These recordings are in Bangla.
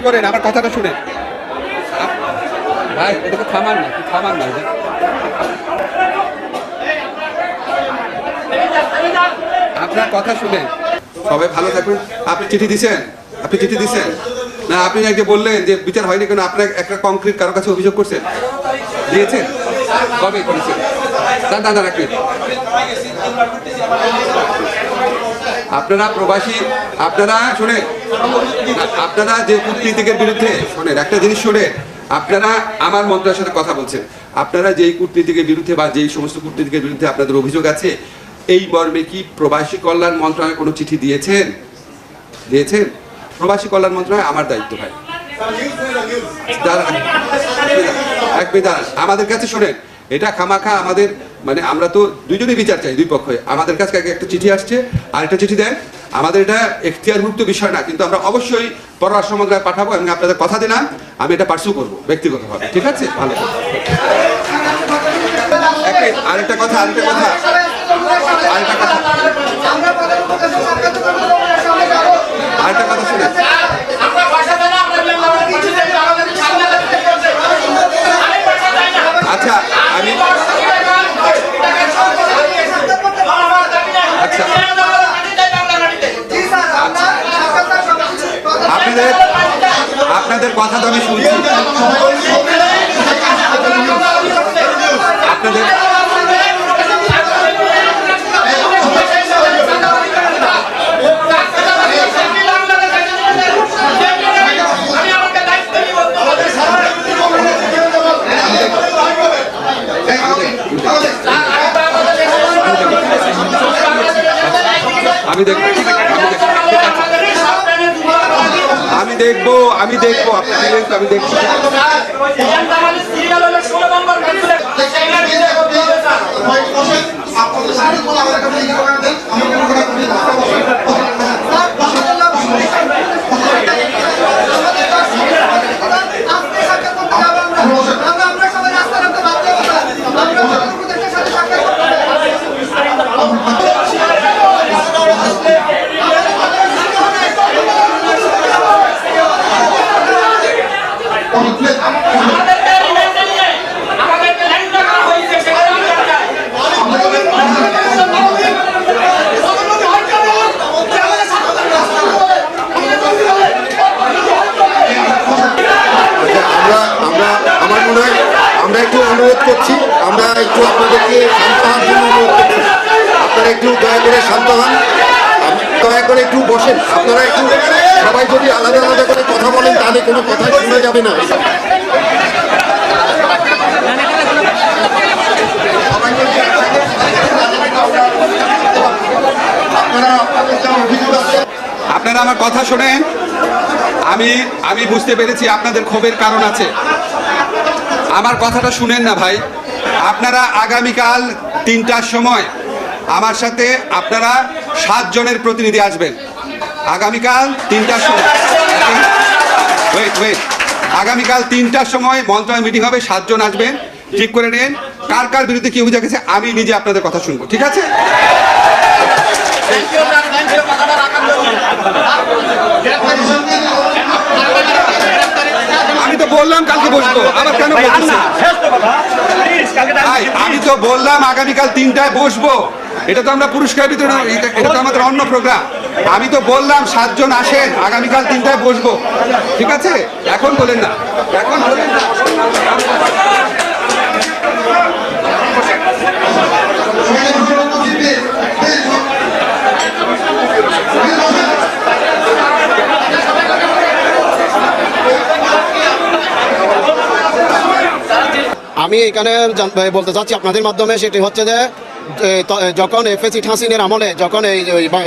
করেন, আমার কথাটা আপ- ভাই এটাকে থামান না থামান না। আপনার কথা শুনেন। সবাই ভালো থাকুন। আপনি চিঠি দিছেন? আপনি চিঠি দিছেন? না, আপনি আগে বললেন যে বিচার হয়নি কেন? আপনার একটা কংক্রিট কারও কাছে অভিযোগ করছেন? দিয়েছেন? কবে করেছেন? এক মিনিট। আপনারা প্রবাসী, আপনারা শোনেন, আপনারা যে কূটনীতিকের বিরুদ্ধে, শোনেন, একটা জিনিস শোনেন, আপনারা আমার মন্ত্রণালয়ের সাথে কথা বলছেন, আপনারা যেই কূটনীতিকের বিরুদ্ধে বা যেই সমস্ত কূটনীতিকের বিরুদ্ধে আপনাদের অভিযোগ আছে, এই মর্মে কি প্রবাসী কল্যাণ মন্ত্রণালয় কোনো চিঠি দিয়েছেন? দিয়েছেন? প্রবাসী কল্যাণ মন্ত্রণালয় আমার দায়িত্ব, ভাই। আমাদের কাছে শোনেন, এটা খামাখা আমাদের মানে আমরা তো দুজনেই বিচার চাই, দুই পক্ষে আমাদের কাছে একটা চিঠি আসছে আর একটা চিঠি দেন। আমাদের এটা এখতিয়ারভুক্ত বিষয় না, কিন্তু আমরা অবশ্যই পররাষ্ট্র মন্ত্রণালয়ে পাঠাবো এবং আপনাদের কথা দিলাম। আমি এটা পার্সু করব, ব্যক্তিগতভাবে। ঠিক আছে? ভালো আরেকটা কথা আরেকটা কথা। আরেকটা কথা। আরেকটা কথা শুনে আমরা পয়সা দেয় না আমরা বললাম আমরা কিছু দেয় না আমাদের সামনে থেকে করছে আমি পয়সা দেয় না আচ্ছা আমি আচ্ছা আপনাদের আপনাদের কথা তো আমি শুনছি। আপনাদের আমি আমাকে দায়িত্ব নিব আমি দেখব ঠিক আছে, আমি দেখব আমি দেখব আমি দেখব আপনি দিলেন তো আমি দেখছি সিরিয়াল হলো ষোলো নম্বর আমরা সবাই রাস্তা নামতে বাধ্য হব না। আমরা প্রধানমন্ত্রীর সাথে সাক্ষাৎ করতে চাই। আমাদেরকে রিমান্ডে নিয়ে আমাদেরকে ল্যাংটা করা হয়েছে সেটা আমি জানতে চাই প্রধানমন্ত্রী হয় কি আপনারা? যে আমাদের স্বাধীনতা বিরোধী জঙ্গি বলে, আমাদের জঙ্গি বলে, ওই প্রধানমন্ত্রী হয় কি হবে? আমরা একটু অনুরোধ করছি, আমরা একটু আপনাদেরকে শান্ত হওয়ার জন্য আপনারা একটু দয়া করে শান্ত হন। দয়া করে একটু বসেন। আপনারা একটু সবাই যদি আলাদা আলাদা তাহলে কোনো কথা শোনা যাবে না। আপনারা আমার কথা শোনেন। আমি আমি বুঝতে পেরেছি আপনাদের ক্ষোভের কারণ আছে। আমার কথাটা শুনেন না ভাই। আপনারা আগামীকাল তিনটার সময় আমার সাথে আপনারা সাতজনের প্রতিনিধি আসবেন। আগামীকাল তিনটার সময়। ওয়েট ওয়েট আগামীকাল তিনটার সময় মন্ত্রণালয় মিটিং হবে সাতজন আসবেন ঠিক করে নেন। কার কার বিরুদ্ধে কি অভিযোগ আছে আমি নিজে আপনাদের কথা শুনব। ঠিক আছে? আমি তো বললাম কালকে বসবো। আবার কেন আমি তো বললাম আগামীকাল তিনটায় বসবো। এটা তো আমরা পুরস্কার বিতরণ এটা- এটা তো আমাদের অন্য প্রোগ্রাম আমি তো বললাম সাতজন আসেন, আগামীকাল তিনটায় বসবো। ঠিক আছে? এখন বলেন না। এখন আমি এখানে বলতে চাচ্ছি আপনাদের মাধ্যমে, সেটি হচ্ছে যে যখন এফএসি হাসিনের আমলে যখন এই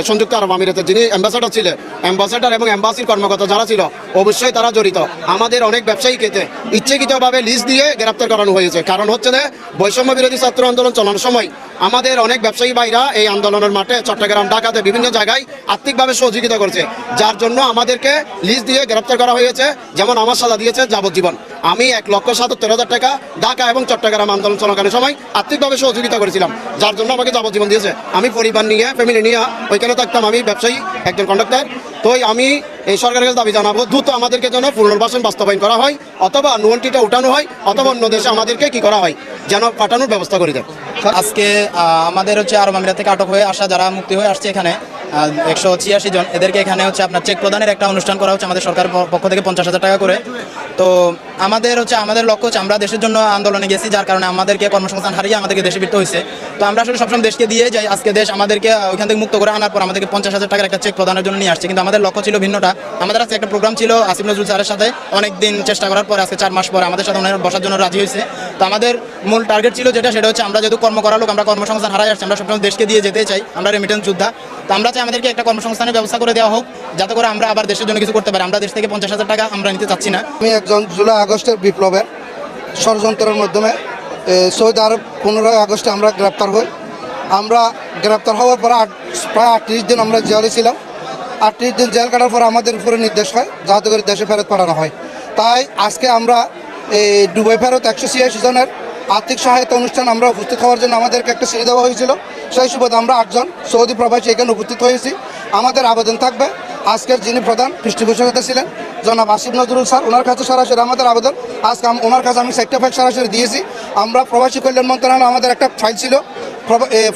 সংযুক্ত আরব আমিরাতের যিনি অ্যাম্বাসাডার ছিলেন অ্যাম্বাসাডার এবং অ্যাম্বাসির কর্মকর্তা যারা ছিল, অবশ্যই তারা জড়িত। আমাদের অনেক ব্যবসায়ীকে ইচ্ছাকৃতভাবে লিস্ট দিয়ে গ্রেপ্তার করানো হয়েছে। কারণ হচ্ছে যে, বৈষম্য বিরোধী ছাত্র আন্দোলন চালানোর সময় আমাদের অনেক ব্যবসায়ী ভাইরা এই আন্দোলনের মাঠে চট্টগ্রাম, ঢাকাতে বিভিন্ন জায়গায় আর্থিকভাবে সহযোগিতা করছে। যার জন্য আমাদেরকে লিস্ট দিয়ে গ্রেপ্তার করা হয়েছে, যেমন আমার সাজা দিয়েছে যাবজ্জীবন। আমি এক লক্ষ সাতাত্তর হাজার টাকা ঢাকা এবং চট্টগ্রাম আন্দোলন চলাকালীন সময় আর্থিকভাবে সহযোগিতা করেছিলাম, যার জন্য আমাকে যাবজ্জীবন দিয়েছে। আমি পরিবার নিয়ে ফ্যামিলি নিয়ে ওইখানে থাকতাম, আমি ব্যবসায়ী, একজন কন্ডাক্টর তো আমি এই সরকারের কাছে দাবি জানাব, দ্রুত আমাদেরকে যেন পুনর্বাসন বাস্তবায়ন করা হয়, অথবা নুয়ন্টিটা উঠানো হয়, অথবা অন্য দেশে আমাদেরকে কি করা হয়, যেন পাঠানোর ব্যবস্থা করে দেয় আজকে আমাদের হচ্ছে আরব আমিরাত থেকে আটক হয়ে আসা, যারা মুক্তি হয়ে আসছে এখানে একশো ছিয়াশি জন। এদেরকে এখানে হচ্ছে আপনার চেক প্রদানের একটা অনুষ্ঠান করা হচ্ছে আমাদের সরকার পক্ষ থেকে পঞ্চাশ হাজার টাকা করে। তো আমাদের হচ্ছে, আমাদের লক্ষ্য হচ্ছে আমরা দেশের জন্য আন্দোলনে গেছি, যার কারণে আমাদেরকে কর্মসংস্থান হারিয়ে আমাদেরকে দেশে ফিরতে হয়েছে। তো আমরা আসলে সবসময় দেশকে দিয়ে যাই, আজকে দেশ আমাদেরকে ওইখান থেকে মুক্ত করে আনার পর আমাদেরকে পঞ্চাশ হাজার টাকার একটা চেক প্রদানের জন্য নিয়ে আসছে। কিন্তু আমাদের লক্ষ্য ছিল ভিন্নটা। আমাদের আজকে একটা প্রোগ্রাম ছিল আসিফ নজরুল স্যারের সাথে। অনেক দিন চেষ্টা করার পর আজকে চার মাস পর আমাদের সাথে ওনারা বসার জন্য রাজি হয়েছে। তো আমাদের মূল টার্গেট ছিল যেটা, সেটা হচ্ছে আমরা যেহেতু কর্ম করা লোক, আমরা কর্মসংস্থান হারাই আসছি, আমরা সবসময় দেশকে দিয়ে যেতে চাই। আমরা রেমিটেন্স যোদ্ধা। তো আমরা চাই আমাদেরকে একটা কর্মসংস্থানের ব্যবস্থা করে দেওয়া হোক, যাতে করে আমরা আবার দেশের জন্য কিছু করতে পারি। আমরা দেশ থেকে পঞ্চাশ হাজার টাকা আমরা নিতে চাচ্ছি না। আমি একজন জুলাই আগস্টের বিপ্লবের ষড়যন্ত্রের মাধ্যমে সৌদি আরব পনেরোই আগস্টে আমরা গ্রেপ্তার হই। আমরা গ্রেপ্তার হওয়ার পরে প্রায় আটত্রিশ দিন আমরা জেলে ছিলাম। আটত্রিশ দিন জেল কাটার পর আমাদের উপরে নির্দেশ হয়, যাতে করে দেশে ফেরত পাঠানো হয়। তাই আজকে আমরা এই দুবাই ফেরত একশো ছিয়াশি জনের আর্থিক সহায়তা অনুষ্ঠান আমরা উপস্থিত হওয়ার জন্য আমাদেরকে একটা সিঁড়ি দেওয়া হয়েছিল। সেই সুবাদে আমরা আটজন সৌদি প্রবাসী এখানে উপস্থিত হয়েছি। আমাদের আবেদন থাকবে। আজকের যিনি প্রধান পৃষ্ঠপোষকতা ছিলেন, জনাব আসিফ নজরুল স্যার, ওনার কাছে সরাসরি আমাদের আবেদন। আজকে ওনার কাছে আমি সেক্টর ফ্যাক্ট সরাসরি দিয়েছি। আমরা প্রবাসী কল্যাণ মন্ত্রণালয় আমাদের একটা ফাইল ছিল।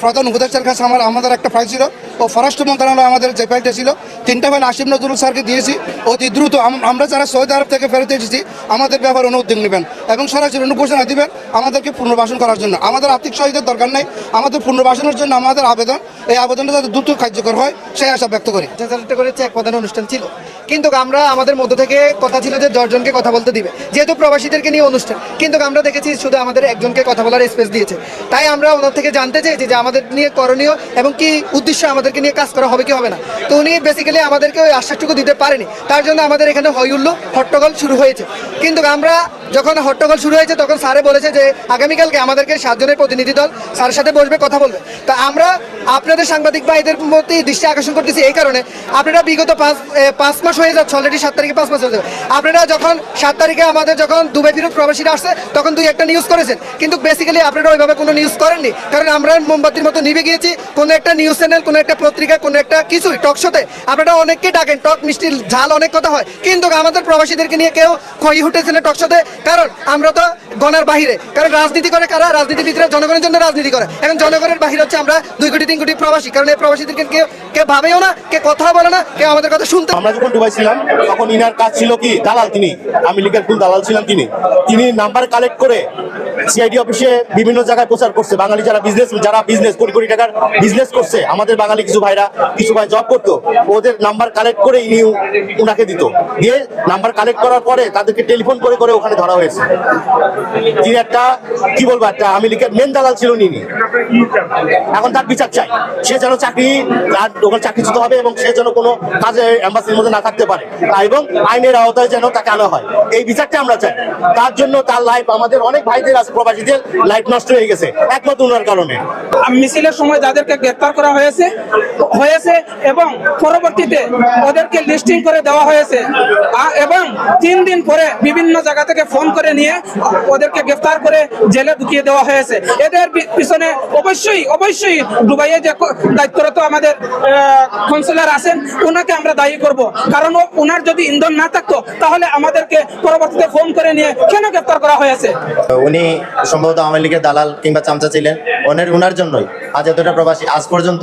প্রধান উপদেষ্টার কাছে আমার আমাদের একটা ফাইল ছিল। ও ফরেস্ট মন্ত্রণালয় আমাদের যে ফাইলটা ছিল, তিনটা ফাইল আসিফ নজরুল স্যারকে দিয়েছি। অতি দ্রুত আমরা যারা সৌদি আরব থেকে ফেরত এসেছি, আমাদের ব্যাপারে অনুদ্যোগ নেবেন এবং সরাসরি অনুঘোষণা দিবেন আমাদেরকে পুনর্বাসন করার জন্য। আমাদের আর্থিক সহায়তার দরকার নেই, আমাদের পুনর্বাসনের জন্য আমাদের আবেদন, এই আবেদনটা যাতে দ্রুত কার্যকর হয়, সেই আশা ব্যক্ত করি। চেষ্টা করে চেক প্রদান অনুষ্ঠান ছিল। কিন্তু আমরা আমাদের মধ্য থেকে কথা ছিল যে দশজনকে কথা বলতে দিবে। যেহেতু প্রবাসীদেরকে নিয়ে অনুষ্ঠান, কিন্তু আমরা দেখেছি শুধু আমাদের একজনকে কথা বলার স্পেস দিয়েছে। তাই আমরা ওনার থেকে জানতে চেয়েছি যে আমাদের নিয়ে করণীয় এবং কি উদ্দেশ্য আমাদেরকে নিয়ে কাজ করা হবে কি হবে না? তো উনি বেসিক্যালি আমাদেরকে ওই আশ্বাসটুকু দিতে পারেনি। তার জন্য আমাদের এখানে হইউল্লো হট্টগোল শুরু হয়েছে। কিন্তু আমরা যখন হট্টগোল শুরু হয়েছে, তখন স্যারে বলেছে যে, আগামীকালকে আমাদেরকে সাতজনের প্রতিনিধি দল স্যারের সাথে বসবে, কথা বলবে। তা আমরা আপনাদের সাংবাদিক ভাইদের মধ্যে দৃষ্টি আকর্ষণ করতেছি এই কারণে, আপনারা বিগত পাঁচ পাঁচ মাস হয়ে যাচ্ছে অলরেডি সাত তারিখে পাঁচ মাস হয়ে যাবে। আপনারা যখন সাত তারিখে আমাদের যখন দুবাই ফিরত প্রবাসীরা আসছে, তখন দুই একটা নিউজ করেছেন। কিন্তু বেসিক্যালি আপনারা ওইভাবে কোনো নিউজ করেননি। কারণ আমরা মোমবাতির মতো নিভে গিয়েছি, কোনো একটা নিউজ চ্যানেল কোনো একটা পত্রিকা কোনো একটা কিছুই টক শোতে আপনারা অনেককে ডাকেন টক মিষ্টি, ঝাল অনেক কথা হয়। কিন্তু আমাদের প্রবাসীদেরকে নিয়ে কেউ ক্ষয়ী উঠেছিলেন টকশোতে কারণ আমরা তো গণের বাহিরে। কারণ রাজনীতি করে কারা? রাজনীতিবিদরা জনগণের জন্য রাজনীতি করে। এখন জনগণের বাহিরে হচ্ছে আমরা দুই কোটি, তিন কোটি প্রবাসী। কারণ এই প্রবাসীদেরকে কেউ কেউ ভাবেও না কে কথা বলে না, কেউ আমাদের কথা শুনতে আমরা যখন দুবাই ছিলাম, তখন ইনার কাজ ছিল কি? দালাল তিনি। আমি লীগের ফুল দালাল ছিলাম তিনি। তিনি নাম্বার কালেক্ট করে সিআইডি অফিসে বিভিন্ন জায়গায় প্রচার করছে। বাঙালি যারা বিজনেস যারা বিজনেস কোটি কোটি টাকার বিজনেস করছে, আমাদের বাঙালি কিছু ভাইরা কিছু ভাই জব করতো, ওদের নাম্বার কালেক্ট করে ইনি উনাকে দিত। দিয়ে নাম্বার কালেক্ট করার পরে তাদেরকে টেলিফোন করে করে ওখানে ধরা হয়েছে। তিনি একটা, কি বলব, একটা আমি লীগের মেন দালাল ছিল নিনি এখন তার বিচার চাই। সে যেন চাকরি, তার ওখানে চাকরিচ্যুত হবে এবং সে যেন কোনো কাজে অ্যাম্বাসির মধ্যে না থাকতে পারে। এবং আইনের আওতায় যেন তাকে আনা হয়। এই বিচারটা আমরা চাই। তার জন্য তার লাইফ আমাদের অনেক ভাইদের আছে, প্রবাসীদের লাইফ নষ্ট হয়ে গেছে একমাত্র ওনার কারণে। মিছিলের সময় যাদেরকে গ্রেপ্তার করা হয়েছে হয়েছে এবং পরবর্তীতে ওদেরকে লিস্টিং করে দেওয়া হয়েছে। এবং তিন দিন পরে বিভিন্ন জায়গা থেকে ফোন করে নিয়ে ওদেরকে গ্রেফতার করে জেলে ঢুকিয়ে দেওয়া হয়েছে। এদের পিছনে অবশ্যই অবশ্যই দুবাইয়ে যে দায়িত্বরত আমাদের কাউন্সিলর আছেন ওনাকে আমরা দায়ী করব। কারণ ওনার যদি ইন্ধন না থাকতো, তাহলে আমাদেরকে পরবর্তীতে ফোন করে নিয়ে কেন গ্রেফতার করা হয়েছে? উনি সম্ভবত আওয়ামী লীগের দালাল কিংবা চামচা ছিলেন। ওনার, উনার জন্যই। আজ এতটা প্রবাসী, আজ পর্যন্ত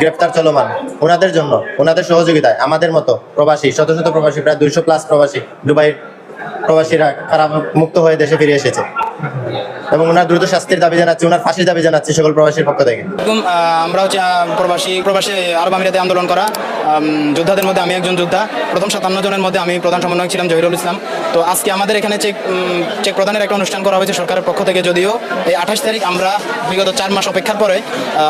গ্রেপ্তার চলমান। ওনাদের জন্য, ওনাদের সহযোগিতায়, আমাদের মতো প্রবাসী, শত শত প্রবাসী, প্রায় দুইশো প্লাস প্রবাসী দুবাই প্রবাসীরা খারাপ মুক্ত হয়ে দেশে ফিরে এসেছে। এবং ওনার দ্রুত শাস্তির দাবি জানাচ্ছি, ওনার ফাঁসির দাবি জানাচ্ছি সকল প্রবাসীর পক্ষ থেকে। আমরা হচ্ছে প্রবাসী প্রবাসী আরব আমিরাতে আন্দোলন করা যোদ্ধাদের মধ্যে আমি একজন যোদ্ধা, প্রথম সাতান্ন জনের মধ্যে আমি প্রধান সমন্বয়ক ছিলাম, জহিরুল ইসলাম। তো আজকে আমাদের এখানে চেক চেক প্রদানের একটা অনুষ্ঠান করা হয়েছে সরকারের পক্ষ থেকে, যদিও এই আঠাশ তারিখ আমরা বিগত চার মাস অপেক্ষার পরে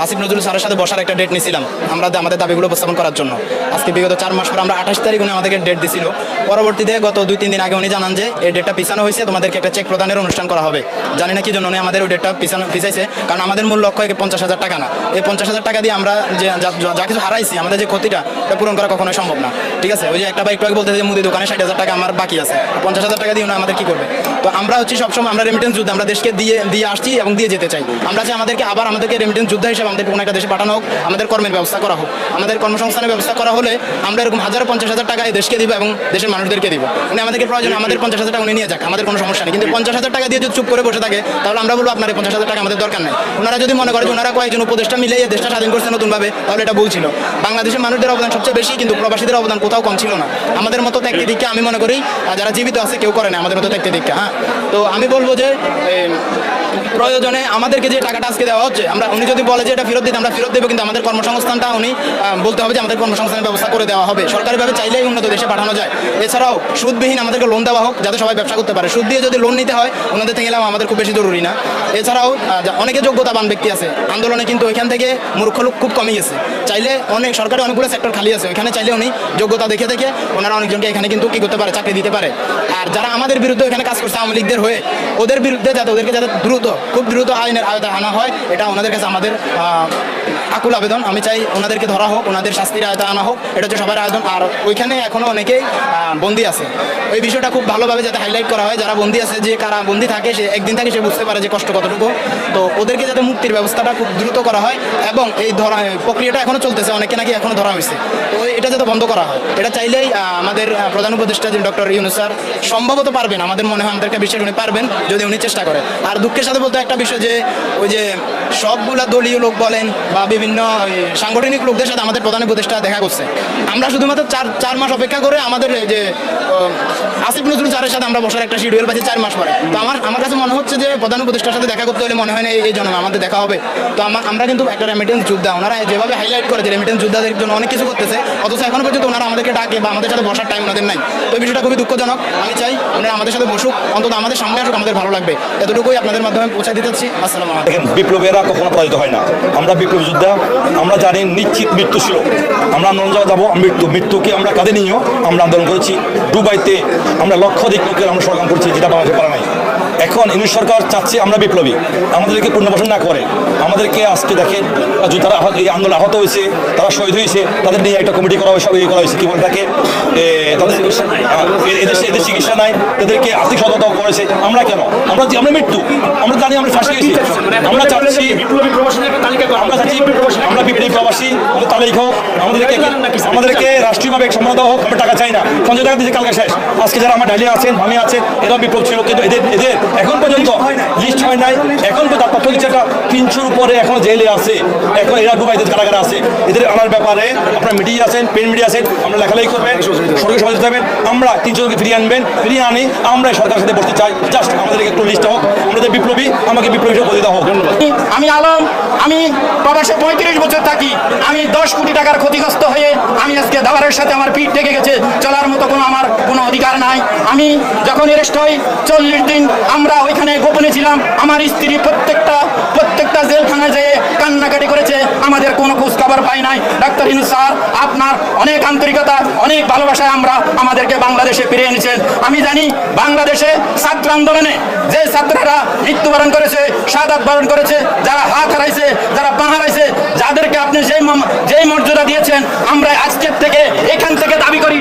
আসিফ নজরুল স্যারের সাথে বসার একটা ডেট নিয়েছিলাম আমরা আমাদের দাবিগুলো উপস্থাপন করার জন্য। আজকে বিগত চার মাস পরে আমরা আঠাশ তারিখ উনি আমাদেরকে ডেট দিছিল। পরবর্তীতে গত দুই, তিন দিন আগে উনি জানান যে, এই ডেটটা পিছানো হয়েছে, তোমাদেরকে একটা চেক প্রদানের অনুষ্ঠান করা হবে। জানি না কি জন্য আমাদের ওই ডেটটা পিছানো পিছাইছে, কারণ আমাদের মূল লক্ষ্য একে পঞ্চাশ হাজার টাকা না। এই পঞ্চাশ হাজার টাকা দিয়ে আমরা যে যা- কিছু হারাইছি, আমাদের যে ক্ষতিটা, এটা পূরণ করা কখনোই সম্ভব না। ঠিক আছে? ওই যে একটা বাইক বলতে যে মুদি দোকানে ষাট হাজার টাকা আমার বাকি আছে। পঞ্চাশ হাজার টাকা দিয়ে উনি আমাদের কি করবে? তো আমরা হচ্ছে সবসময় আমরা রেমিটেন্স যুদ্ধ আমরা দেশকে দিয়ে দিয়ে আসছি এবং দিয়ে যেতে চাই। আমরা চাই আমাদেরকে আবার আমাদেরকে রেমিটেন্স যুদ্ধ হিসেবে আমাদের কোনো একটা দেশে পাঠানো হোক, আমাদের কর্মের ব্যবস্থা করা হোক। আমাদের কর্মসংস্থানের ব্যবস্থা করা হলে আমরা এরকম হাজার পঞ্চাশ হাজার টাকা এই দেশকে দিব এবং দেশের মানুষদেরকে দিব। উনি আমাদেরকে প্রয়োজন, আমাদের পঞ্চাশ হাজার টাকা উনি নিয়ে যাক, আমাদের কোনো সমস্যা নেই। কিন্তু পঞ্চাশ হাজার টাকা দিয়ে যদি চুপ করে বসে থাকে, তাহলে আমরা বলব আপনার এই পঞ্চাশ হাজার টাকা আমাদের দরকার নেই। ওনারা যদি মনে করে যে ওনারা কয়েকজন উপদেষ্টা মিলে এই দেশটা স্বাধীন করছে নতুনভাবে, তাহলে এটা ভুল ছিল। বাংলাদেশের মানুষদের অবদান সবচেয়ে বেশি, কিন্তু প্রবাসীদের অবদান কোথাও কম ছিল না। আমাদের মতো ত্যাগটি দিককে আমি মনে করি যারা জীবিত আছে, কেউ করে না, আমাদের মতো ত্যাগটি দিককে হ্যাঁ? তো আমি বলব যে প্রয়োজনে আমাদেরকে যে টাকাটা আজকে দেওয়া হচ্ছে, আমরা উনি যদি বলে যে এটা ফেরত দিতে, আমরা ফেরত দেবো, কিন্তু আমাদের কর্মসংস্থানটা উনি বলতে হবে যে আমাদের কর্মসংস্থানের ব্যবস্থা করে দেওয়া হবে। সরকারিভাবে চাইলেই উন্নত দেশে পাঠানো যায়। এছাড়াও সুদবিহীন আমাদেরকে লোন দেওয়া হোক, যাতে সবাই ব্যবসা করতে পারে। সুদ দিয়ে যদি লোন নিতে হয়, ওনাদের থেকে এলাম আমাদের খুব বেশি জরুরি না। এছাড়াও অনেকে যোগ্যতাবান ব্যক্তি আছে। আন্দোলনে কিন্তু ওইখান থেকে মূর্খ লোক খুব কমে গেছে। চাইলে অনেক সরকারি অনেকগুলো সেক্টর খালি আছে। ওইখানে চাইলে উনি যোগ্যতা দেখে দেখে ওনারা অনেকজনকে এখানে কিন্তু কি করতে পারে? চাকরি দিতে পারে। আর যারা আমাদের বিরুদ্ধে এখানে কাজ করছে, আওয়ামী লীগদের হয়ে, ওদের বিরুদ্ধে যাতে ওদেরকে যাতে দ্রুত খুব দ্রুত আইনের আয়তায় আনা হয়। এটা ওনাদের কাছে আমাদের আকুল আবেদন। আমি চাই ওনাদেরকে ধরা হোক, ওনাদের শাস্তির আয়তা আনা হোক। এটা হচ্ছে সবার আয়োজন। আর ওইখানে এখনও অনেকেই বন্দি আছে। ওই বিষয়টা খুব ভালোভাবে যাতে হাইলাইট করা হয়। যারা বন্দি আছে, যে কারা বন্দি থাকে, সে একদিন থাকে, সে বুঝতে পারে যে কষ্ট কতটুকু। তো ওদেরকে যাতে মুক্তির ব্যবস্থাটা খুব দ্রুত করা হয় এবং এই ধরা প্রক্রিয়াটা এখনও চলতেছে। অনেকে নাকি এখনও ধরা হয়েছে। তো এটা যাতে বন্ধ করা হয়। এটা চাইলেই আমাদের প্রধান উপদেষ্টা যে ডক্টর ইউনুস স্যার, সম্ভবত পারবেন। আমাদের মনে হয় আমাদেরকে বিশ্বাস উনি পারবেন, যদি উনি চেষ্টা করে। আর দুঃখের সাথে বলতে একটা বিষয় যে, ওই যে সবগুলা দলীয় লোক বলেন বা বিভিন্ন সাংগঠনিক লোকদের সাথে আমাদের প্রধান উপদেষ্টা দেখা করছে। আমরা শুধুমাত্র চার চার মাস অপেক্ষা করে আমাদের যে আসিফ নজরুল স্যারের সাথে আমরা বসার একটা শিডিউল পাচ্ছি চার মাস পরে। তো আমার আমার কাছে মনে হচ্ছে যে প্রধান উপদেষ্টার সাথে দেখা করতে হলে মনে হয় না এই- জন্য আমাদের দেখা হবে। তো আমার কিন্তু একটা রেমিটেন্স যোদ্ধা, ওনারা যেভাবে হাইলাইট করে যে রেমিটেন্স যোদ্ধাদের জন্য অনেক কিছু করতেছে, অথচ এখন পর্যন্ত ওনারা আমাদেরকে ডাকে বা আমাদের সাথে বসার টাইম ওনাদের নাই। তো বিষয়টা খুবই দুঃখজনক। আমি চাই ওনারা আমাদের সাথে বসুক, অন্তত আমাদের সামনে আসুক, আমাদের ভালো লাগবে। এতটুকুই আপনাদের মাধ্যমে পৌঁছে দিতে চাচ্ছি। আসসালামু বিপ্লবীরা কখনো পরাজিত হয় না। আমরা বিপ্লবী যোদ্ধা আমরা জানি নিশ্চিত মৃত্যু ছিল। আমরা আন্দোলন যাব, মৃত্যু। মৃত্যুকে আমরা কাঁধে নিয়েও আমরা আন্দোলন করেছি। দুবাইতে আমরা লক্ষাধিক লোকের আমরা সংগ্রাম করছি, যেটা বাংলাদেশে পারা নাই। এখন ইউনিট সরকার চাচ্ছে আমরা বিপ্লবী। আমাদেরকে পুনর্বাসন না করে আমাদেরকে আজকে দেখেন যে তারা আহত- এই আন্দোলন আহত হয়েছে তারা শহীদ হয়েছে তাদের নিয়ে একটা কমিটি করা হয়েছে ইয়ে করা হয়েছে কি বলে তাকে? তাদের এদেশে এদের চিকিৎসা নাই তাদেরকে আর্থিক সহায়তা করা হয়েছে হয়েছে আমরা কেন? আমরা আমরা মৃত্যু। আমরা জানি আমরা ফাঁসি গেছি আমরা চাচ্ছি আমরা চাচ্ছি আমরা বিপ্লবী প্রবাসী আমাদের তালিক হোক আমাদেরকে আমাদেরকে রাষ্ট্রীয়ভাবে সম্মান দেওয়া হোক আমরা টাকা চাই না। সঞ্জয় টাকা দিয়েছে কালকে শেষ। আজকে যারা আমার ডালিয়া আছেন আমি আছে এরা বিপ্লব ছিল কিন্তু এদের এদের এখন পর্যন্ত লিস্ট হয় নাই। এখন তো তার তথ্য দিচ্ছে তিনশোর উপরে এখন জেলে আছে। এখন এরা ডুবাইতে কারাগারে আছে। এদের আনার ব্যাপারে আপনার মিডিয়া আছেন পেন মিডিয়া আছেন আমরা লেখালেখি করবেন সরকারি সমাজ দেবেন আমরা তিনশোকে ফিরিয়ে আনবেন ফিরিয়ে আনি আমরা এই সরকারের সাথে বসতে চাই। জাস্ট আমাদেরকে একটু লিস্ট হোক আমাদের বিপ্লবী আমাকে বিপ্লবী হিসেবে বলে দেওয়া হোক ধন্যবাদ। আমি আলম আমি প্রবাসে পঁয়ত্রিশ বছর থাকি। আমি দশ কোটি টাকার ক্ষতিগ্রস্ত হয়ে আমি আজকে দাবারের সাথে আমার পিঠ থেকে গেছে। চলার মতো কোনো আমার কোনো অধিকার নাই। আমি যখন এরেস্ট হই চল্লিশ দিন আমরা ওইখানে গোপনে ছিলাম। আমার স্ত্রী প্রত্যেকটা প্রত্যেকটা জেলখানায় যেয়ে কান্নাকাটি করেছে। আমাদের কোনো খোঁজ খবর পাই নাই। ডাক্তার ইনু স্যার, আপনার অনেক আন্তরিকতা, অনেক ভালোবাসায় আমরা আমাদেরকে বাংলাদেশে ফিরে এনেছেন। আমি জানি বাংলাদেশে ছাত্র আন্দোলনে যে ছাত্ররা মৃত্যুবরণ করেছে সাদাত বরণ করেছে, যারা হাত হারাইছে, যারা পা হারাইছে, যাদেরকে আপনি যেই যেই মর্যাদা দিয়েছেন, আমরা আজকের থেকে এখান থেকে দাবি করি।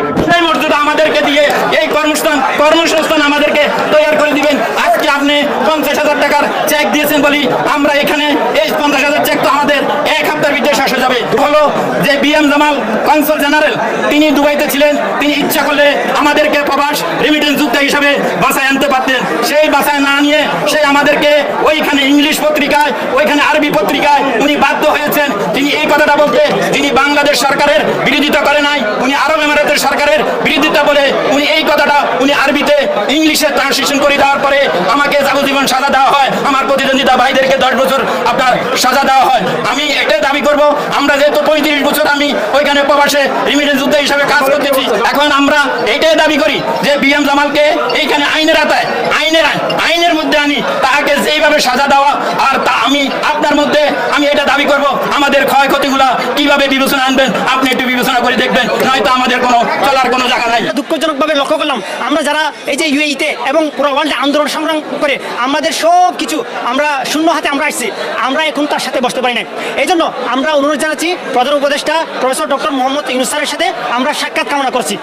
মর্যাদা আমাদেরকে দিয়ে এই কর্মস্থান কর্মসংস্থান আমাদেরকে তৈরি করে দিবেন। আজকে আপনি পঞ্চাশ হাজার টাকার চেক দিয়েছেন বলি আমরা এখানে এই পঞ্চাশ হাজার চেক তো আমাদের এক সপ্তাহের ভিতরে শেষ হয়ে যাবে। হলো যে বিএম জামাল কনসাল জেনারেল তিনি দুবাইতে ছিলেন। তিনি ইচ্ছা করলে আমাদেরকে প্রবাস রেমিটেন্স যুদ্ধ হিসাবে বাসায় আনতে পারতেন। সেই বাসায় না নিয়ে সে আমাদেরকে ওইখানে ইংলিশ পত্রিকায়, ওইখানে আরবি পত্রিকায় উনি বাধ্য হয়েছেন। তিনি এই কথাটা বলতে যিনি বাংলাদেশ সরকারের বিরোধিতা করে নাই, উনি আরব এমারাতের সরকারের বিরোধিতা বলে উনি এই কথাটা উনি আরবিতে, ইংলিশে ট্রান্সলেশন করে দেওয়ার পরে আমাকে যাবজ্জীবন সাজা দেওয়া হয়। আমার প্রতিদ্বন্দ্বিতা ভাইদেরকে দশ বছর আপনার সাজা দেওয়া হয়। আমি এটাই দাবি করব, আমরা যেহেতু পঁয়ত্রিশ বছর আমি ওইখানে প্রবাসে রিমিটেন্স যুদ্ধ হিসাবে কাজ করতেছি, এখন আমরা এটাই দাবি করি যে বিএম জামালকে এইখানে আইনের আতায় আইনের আইন, আইনের মধ্যে আনি, তাকে যেইভাবে সাজা দেওয়া, আর তা আমি আপনার মধ্যে আমি এটা দাবি করব, আমাদের ক্ষয়ক্ষতিগুলা কীভাবে বিবেচনা আনবেন, আপনি একটু বিবেচনা করে দেখবেন, নয়তো আমাদের কোনো চলার কোনো জায়গা দুঃখজনকভাবে লক্ষ্য করলাম, আমরা যারা এই যে ইউএইতে এবং পুরো ওয়ার্ল্ডে আন্দোলন সংগ্রাম করে আমাদের সব কিছু আমরা শূন্য হাতে আমরা আসছি, আমরা এখন তার সাথে বসতে পারি না এই জন্য আমরা অনুরোধ জানাচ্ছি প্রধান উপদেষ্টা প্রফেসর ডক্টর মোহাম্মদ ইউনুস স্যারের সাথে আমরা সাক্ষাৎ কামনা করছি।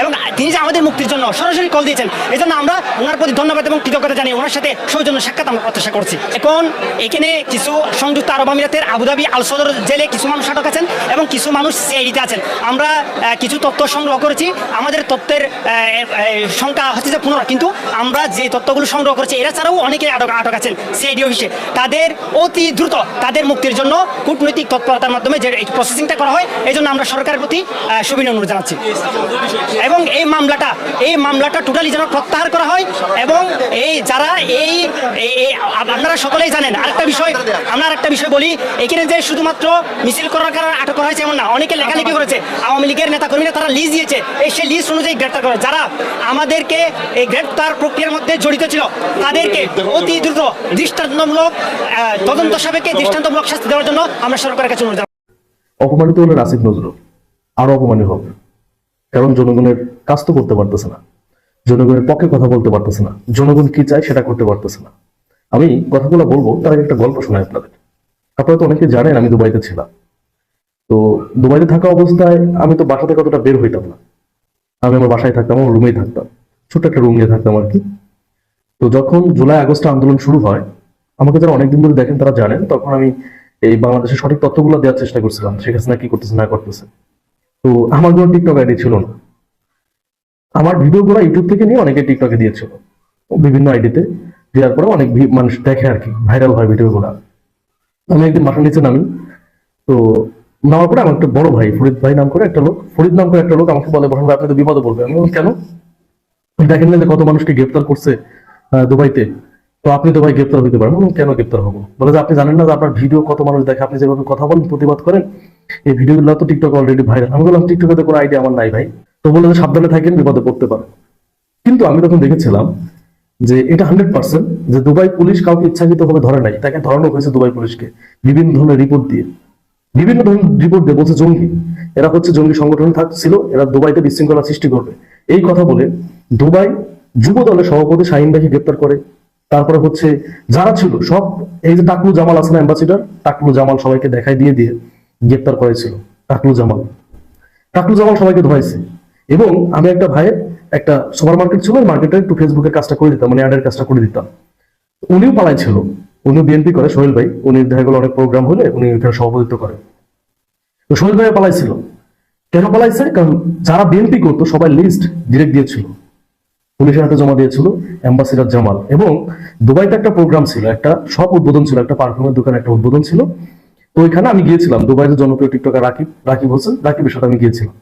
এবং তিনি যে আমাদের মুক্তির জন্য সরাসরি কল দিয়েছেন এই জন্য আমরা ওনার প্রতি ধন্যবাদ এবং কৃতজ্ঞতা জানিয়ে ওনার সাথে সৌজন্য সাক্ষাৎ আমরা প্রত্যাশা করছি। এখন এখানে কিছু সংযুক্ত আরব আমিরাতের আবুধাবি আল সদর জেলে কিছু মানুষ আটক আছেন এবং কিছু মানুষ সিআইডিতে আছেন। আমরা কিছু তথ্য সংগ্রহ করেছি। আমাদের আহ, সংখ্যা হচ্ছে যে পনেরো। কিন্তু আমরা যে তথ্যগুলো সংগ্রহ করেছি এরা ছাড়াও অনেকে আটক আটক আছেন। সিআইডি অফিসে তাদের অতি দ্রুত তাদের মুক্তির জন্য কূটনৈতিক তৎপরতার মাধ্যমে যে প্রসেসিংটা করা হয় এই জন্য আমরা সরকারের প্রতি সুবিনয় অনুরোধ জানাচ্ছি। এবং এই মামলাটা এই মামলাটা টোটালি যেন প্রত্যাহার করা হয় এবং এই যারা এই আপনারা সকলেই জানেন আরেকটা বিষয় আমরা একটা বিষয় বলি এখানে যে শুধুমাত্র মিছিল করার কারণে আটক করা হয়েছে এমন না অনেকে লেখালেখি করেছে। আওয়ামী লীগের নেতা কর্মীরা তারা লিজ দিয়েছে। এই সে সেই লিস্ট অনুযায়ী গ্রেপ্তার করে। যারা আমাদেরকে এই গ্রেপ্তার প্রক্রিয়ার মধ্যে জড়িত ছিল, তাদেরকে অতি দ্রুত দৃষ্টান্তমূলক তদন্ত সাপেক্ষে দৃষ্টান্তমূলক শাস্তি দেওয়ার জন্য আমরা সরকারের কাছে অনুরোধ অপমানিত হলে রাসিদ নজরুল, আরও অপমানিত হবে। কারণ জনগণের কাজ তো করতে পারতেছে না। জনগণের পক্ষে কথা বলতে পারতেছে না। জনগণ কি চায় সেটা করতে পারতেছে না। আমি কথাগুলো বলব, তার একটা গল্প শোনাই আপনাদের। আপনারা তো অনেকে জানেন, আমি দুবাইতে ছিলাম। তো দুবাইতে থাকা অবস্থায় আমি তো বাসা থেকে অতটা বের হইতাম না। আমি আমার বাসায় থাকতাম, আমার রুমেই থাকতাম। ছোট একটা রুম নিয়ে থাকতাম আর কি। তো যখন জুলাই, আগস্ট আন্দোলন শুরু হয়, আমাকে যারা অনেকদিন ধরে দেখেন তারা জানেন, তখন আমি এই বাংলাদেশের সঠিক তথ্যগুলো দেওয়ার চেষ্টা করছিলাম হাসিনা কি করতেছে, না করতেছে। তো আমার কোনো টিকটক আইডি ছিল না। আমার ভিডিও ভিডিওগুলো ইউটিউব থেকে নিয়ে অনেকে টিকটকে দিয়েছিল, বিভিন্ন আইডিতে দেওয়ার পরে অনেক মানুষ দেখে আর কি ভাইরাল হয় ভিডিওগুলো আমি একদিন মাঠের নিচে নামি, তো নামার পরে আমার একটা বড় ভাই ফরিদ ভাই নাম করে একটা লোক ফরিদ নাম করে একটা লোক আমাকে বলে বসুন ভাই, আপনি তো বিপদে পড়বে আমি কেন? দেখেন না যে কত মানুষকে গ্রেপ্তার করছে দুবাইতে। তো আপনি তো ভাই গ্রেপ্তার হইতে পারেন। কেন গ্রেপ্তার হব? বলে যে আপনি জানেন না যে আপনার ভিডিও কত মানুষ দেখে আপনি যেভাবে কথা বলেন প্রতিবাদ করেন এই ভিডিওগুলো তো টিকটক অলরেডি ভাইরাল আমি বললাম টিকটকে কোনো আইডিয়া আমার নাই ভাই। তো বলে যে সাবধানে থাকেন বিপদে পড়তে পারে কিন্তু আমি তখন দেখেছিলাম যে এটা হান্ড্রেড পার্সেন্ট যে দুবাই পুলিশ কাউকে ইচ্ছাকৃত ভাবে ধরে নাই। তাকে ধরানো হয়েছে দুবাই পুলিশকে বিভিন্ন ধরনের রিপোর্ট দিয়ে। বিভিন্ন ধরনের রিপোর্ট বলছে জঙ্গি। এরা হচ্ছে জঙ্গি সংগঠন থাকছিল এরা দুবাইতে বিশৃঙ্খলা সৃষ্টি করবে। এই কথা বলে দুবাই যুব দলের সভাপতি শাহিন ভাইকে গ্রেপ্তার করে। তারপরে হচ্ছে যারা ছিল, সব এই যে টাকলু জামাল আছে না অ্যাম্বাসিডার টাকলু জামাল সবাইকে দেখাই দিয়ে দিয়ে গ্রেপ্তার করেছিল টাকলু জামাল। টাকলু জামাল সবাইকে ধোয়াইছে। এবং আমি একটা ভাইয়ের একটা সুপার মার্কেট ছিল মার্কেটে একটু ফেসবুকের কাজটা করে দিতাম মানে অ্যাডের কাজটা করে দিতাম। উনিও পালাই উনিও বিএনপি করে, সোহেল ভাই। উনি দেখা গেলো অনেক প্রোগ্রাম হলে উনি এখানে সভাপতিত্ব করেন। তো সোহেল ভাইয়া পালাইছিল। কেন পালাইছে? কারণ যারা বিএনপি করতো, সবাই লিস্ট ডিরেক্ট দিয়েছিল। পুলিশের হাতে জমা দিয়েছিল অ্যাম্বাসিডার জামাল এবং দুবাইতে একটা প্রোগ্রাম ছিল, একটা সব উদ্বোধন ছিল, একটা পারফিউমের দোকানে একটা উদ্বোধন ছিল। তো ওইখানে আমি গিয়েছিলাম, দুবাইতে জনপ্রিয় টিকটকার রাকিব রাকিব হোসেন। রাকিবের সাথে আমি গিয়েছিলাম।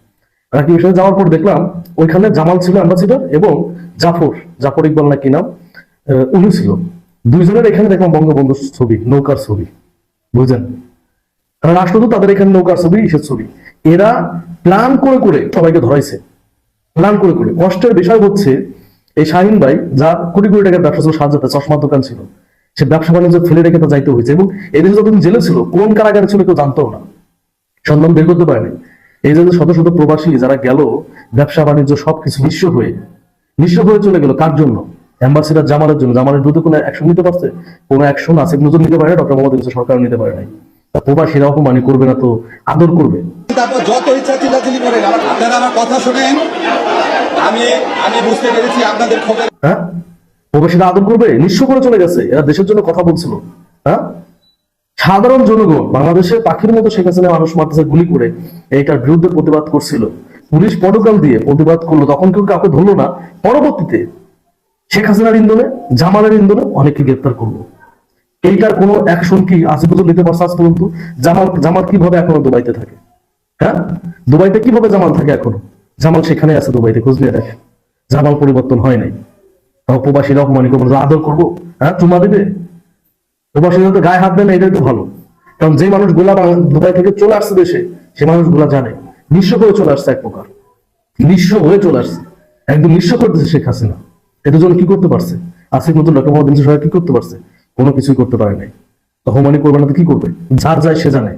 রাকিবের সাথে যাওয়ার পর দেখলাম, ওইখানে জামাল ছিল অ্যাম্বাসিডার এবং জাফর জাফর ইকবাল না কি নাম? উনি ছিল। দুইজনের এখানে দেখলাম বঙ্গবন্ধুর ছবি, নৌকার ছবি, বুঝলেন? রাষ্ট্রদূত তাদের এখানে নৌকার ছবি, ইসের ছবি। এরা প্ল্যান করে করে সবাইকে ধরাইছে। প্ল্যান করে করে। কষ্টের বিষয় হচ্ছে, এই শাহিন ভাই যার কোটি কোটি টাকার ব্যবসা ছিল সাজাতে চশমার দোকান ছিল, সে ব্যবসা বাণিজ্য ফেলে রেখে তো যাইতে হয়েছে এবং এদের যতদিন জেলে ছিল, কোন কারাগারে ছিল কেউ জানতো না। সন্ধান বের করতে পারেনি। এই যে শত শত প্রবাসী, যারা গেল, ব্যবসা বাণিজ্য সবকিছু নিঃস্ব হয়ে নিঃস্ব হয়ে চলে গেল, কার জন্য? অ্যাম্বাসিডার জামালের জন্য জামালের বিরুদ্ধে কোনো অ্যাকশন নিতে পারছে? কোনো অ্যাকশন আসিফ নজর নিতে পারে না ডক্টর মোহাম্মদ ইউসুফ সরকার নিতে পারে নাই। প্রবাসীরা অপমানি করবে না তো আদর করবে। তারপর যত ইচ্ছা চিল্লাচিল্লি আপনারা আমার কথা শোনেন। আমি আমি বুঝতে পেরেছি আপনাদের ক্ষোভের হ্যাঁ? প্রবাসীরা আদর করবে? নিঃস্ব করে চলে গেছে। এরা দেশের জন্য কথা বলছিল। হ্যাঁ? সাধারণ জনগণ বাংলাদেশের পাখির মতো শেখ হাসিনা মানুষ মারতেছে গুলি করে এইটার বিরুদ্ধে প্রতিবাদ করছিল। পুলিশ পটকাল দিয়ে প্রতিবাদ করল তখন কেউ কাউকে ধরলো না। পরবর্তীতে শেখ হাসিনার ইন্ধনে, জামালের ইন্ধনে অনেককে গ্রেপ্তার করল। এইটার কোনো অ্যাকশন কি আজে পর্যন্ত নিতে পারছে? আজ পর্যন্ত জামাল জামাল কীভাবে এখনও দুবাইতে থাকে? হ্যাঁ? দুবাইতে কীভাবে জামাল থাকে এখনও? জামাল সেখানে আছে দুবাইতে, খোঁজ নিয়ে দেখে জামাল পরিবর্তন হয় নাই। তাও প্রবাসীরা অপমানি করব আদর করব? হ্যাঁ চুমা দেবে? প্রবাসীরা তো গায়ে হাত দেয় না, এটাই তো ভালো। কারণ যে মানুষগুলা বাংলা- দুবাই থেকে চলে আসছে দেশে, সে মানুষগুলা জানে, নিঃস্ব হয়ে চলে আসছে এক প্রকার। নিঃস্ব হয়ে চলে আসছে। একদম নিঃস্ব করতেছে শেখ হাসিনা। এটার জন্য কি করতে পারছে? আসিফ নতুন ডক্টর মোহাম্মদ ইউনূস কি করতে পারছে? কোনো কিছুই করতে পারে নাই। তো হোমানি করবে না তো কি করবে? যার যায় সে জানে।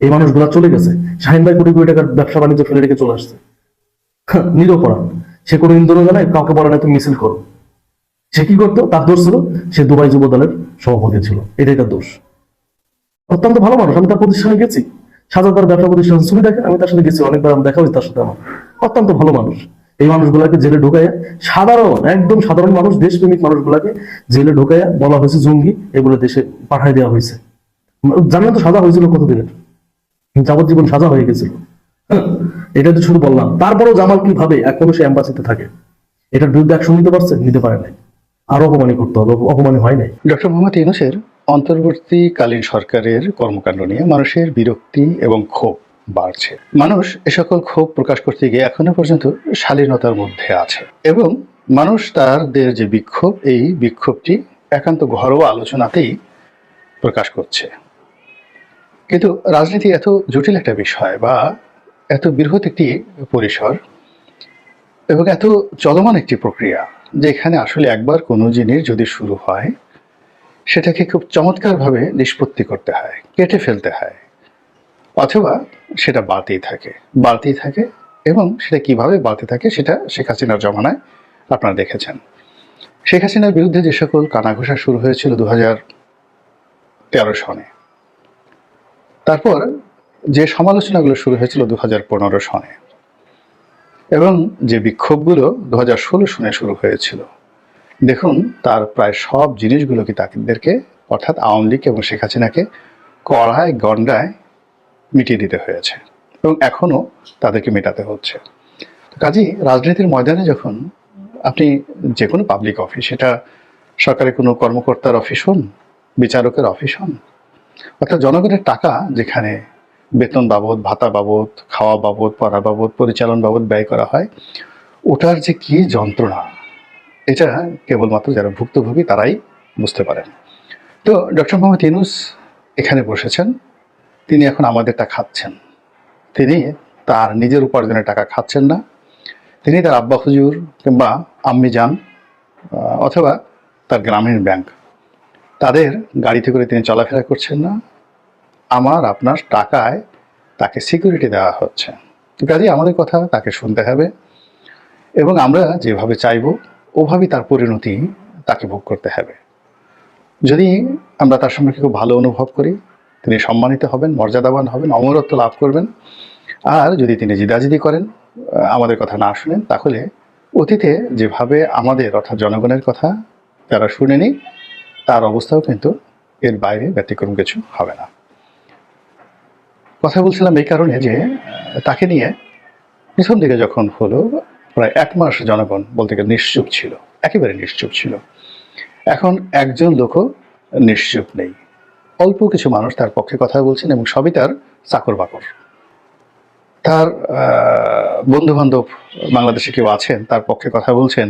এই মানুষগুলা চলে গেছে। শাহিন ভাই কোটি কোটি টাকার ব্যবসা বাণিজ্য ফেলে রেখে চলে আসছে। নিরপরাধ। সে কোনো ইন্ধনও জানায় কাউকে বলে না, তুমি মিছিল করো। সে কি করতো? তার দোষ ছিল, সে দুবাই যুব দলের সভাপতি ছিল। এটাই তার দোষ। অত্যন্ত ভালো মানুষ, আমি তার প্রতিষ্ঠানে গেছি। সাজা তার ব্যবসা প্রতিষ্ঠান, ছবি দেখেন, আমি তার সাথে গেছি, অনেকবার আমি দেখা হয়েছে তার সাথে আমার। অত্যন্ত ভালো মানুষ। এই মানুষগুলাকে জেলে ঢুকাইয়া সাধারণ একদম সাধারণ মানুষ দেশপ্রেমিক মানুষগুলাকে জেলে ঢুকাইয়া বলা হয়েছে জঙ্গি এগুলো দেশে পাঠাই দেওয়া হয়েছে। জানেন তো সাজা হয়েছিল কতদিনের? যাবজ্জীবন সাজা হয়ে গেছিল। হ্যাঁ, এটা তো শুধু বললাম। তারপরেও জামাল কীভাবে? এখনও সে অ্যাম্বাসিতে থাকে। এটার বিরুদ্ধে অ্যাকশন নিতে পারছে? নিতে পারে নাই। আরও অপমানি করতে হবে। অপমানি হয় নাই। ডক্টর মোহাম্মদ ইউনুসের অন্তর্বর্তীকালীন সরকারের কর্মকাণ্ড নিয়ে মানুষের বিরক্তি এবং ক্ষোভ। বাড়ছে। মানুষ এ সকল ক্ষোভ প্রকাশ করতে গিয়ে এখনও পর্যন্ত শালীনতার মধ্যে আছে এবং মানুষ তাদের যে বিক্ষোভ, এই বিক্ষোভটি একান্ত ঘরোয়া আলোচনাতেই প্রকাশ করছে। কিন্তু রাজনীতি এত জটিল একটা বিষয় বা এত বৃহৎ একটি পরিসর এবং এত চলমান একটি প্রক্রিয়া যেখানে আসলে একবার কোনো জিনিস যদি শুরু হয়, সেটাকে খুব চমৎকারভাবে নিষ্পত্তি করতে হয়, কেটে ফেলতে হয়। অথবা সেটা বাড়তেই থাকে। বাড়তেই থাকে এবং সেটা কীভাবে বাড়তে থাকে সেটা শেখ হাসিনার জমানায় আপনারা দেখেছেন। শেখ হাসিনার বিরুদ্ধে যে সকল কানাঘোষা শুরু হয়েছিল দু হাজার তেরো সনে, তারপর যে সমালোচনাগুলো শুরু হয়েছিল দু হাজার পনেরো সনে এবং যে বিক্ষোভগুলো দু হাজার ষোলো সনে শুরু হয়েছিল, দেখুন তার প্রায় সব জিনিসগুলোকে তাদেরকে অর্থাৎ আওয়ামী লীগ এবং শেখ হাসিনাকে কড়ায় গন্ডায় মিটিয়ে দিতে হয়েছে এবং এখনও তাদেরকে মেটাতে হচ্ছে। কাজেই রাজনীতির ময়দানে যখন আপনি যে কোনো পাবলিক অফিস সেটা সরকারি কোনো কর্মকর্তার অফিস হন, বিচারকের অফিস হন, অর্থাৎ জনগণের টাকা যেখানে বেতন বাবদ, ভাতা বাবদ, খাওয়া বাবদ, পড়া বাবদ, পরিচালন বাবদ ব্যয় করা হয়, ওটার যে কি যন্ত্রণা, এটা কেবলমাত্র যারা ভুক্তভোগী তারাই বুঝতে পারেন। তো ডক্টর মোহাম্মদ ইনুস এখানে বসেছেন। তিনি এখন আমাদেরটা খাচ্ছেন। তিনি তার নিজের উপার্জনের টাকা খাচ্ছেন না। তিনি তার আব্বা হুজুর কিংবা আম্মি যান অথবা তার গ্রামীণ ব্যাংক। তাদের গাড়িতে করে তিনি চলাফেরা করছেন না। আমার, আপনার টাকায় তাকে সিকিউরিটি দেওয়া হচ্ছে। তো কাজেই আমাদের কথা তাকে শুনতে হবে এবং আমরা যেভাবে চাইব, ওভাবেই তার পরিণতি তাকে ভোগ করতে হবে। যদি আমরা তার সম্পর্কে খুব ভালো অনুভব করি তিনি সম্মানিত হবেন, মর্যাদাবান হবেন, অমরত্ব লাভ করবেন। আর যদি তিনি জিদাজিদি করেন আমাদের কথা না শুনেন, তাহলে অতীতে যেভাবে আমাদের অর্থাৎ জনগণের কথা তারা শুনেনি, তার অবস্থাও কিন্তু এর বাইরে ব্যতিক্রম কিছু হবে না। কথা বলছিলাম এই কারণে যে তাকে নিয়ে প্রথম দিকে যখন হলো, প্রায় এক মাস জনগণ বলতে গেলে নিশ্চুপ ছিল, একেবারে নিশ্চুপ ছিল। এখন একজন লোকও নিশ্চুপ নেই। অল্প কিছু মানুষ তার পক্ষে কথা বলছেন এবং সবই তার চাকর বাকর। তার বন্ধু বান্ধব বাংলাদেশে কেউ আছেন, তার পক্ষে কথা বলছেন,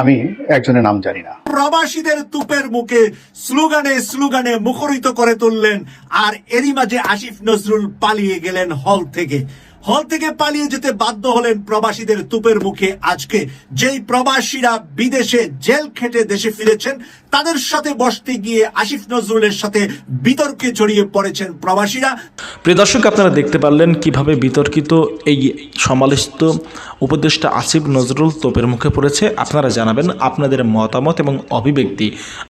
আমি একজনের নাম জানি না। প্রবাসীদের তুপের মুখে স্লোগানে স্লোগানে মুখরিত করে তুললেন, আর এরই মাঝে আসিফ নজরুল পালিয়ে গেলেন হল থেকে। হল থেকে পালিয়ে যেতে বাধ্য হলেন প্রবাসীদের তুপের মুখে আজকে। যেই প্রবাসীরা বিদেশে জেল খেটে দেশে ফিরেছেন, তাদের সাথে বসতে গিয়ে আসিফ নজরুলের সাথে বিতর্কে জড়িয়ে পড়েছেন প্রবাসীরা। প্রিয় দর্শক, আপনারা দেখতে পারলেন কীভাবে বিতর্কিত এই সমালোচিত উপদেষ্টা আসিফ নজরুল তোপের মুখে পড়েছে। আপনারা জানাবেন আপনাদের মতামত এবং অভিব্যক্তি।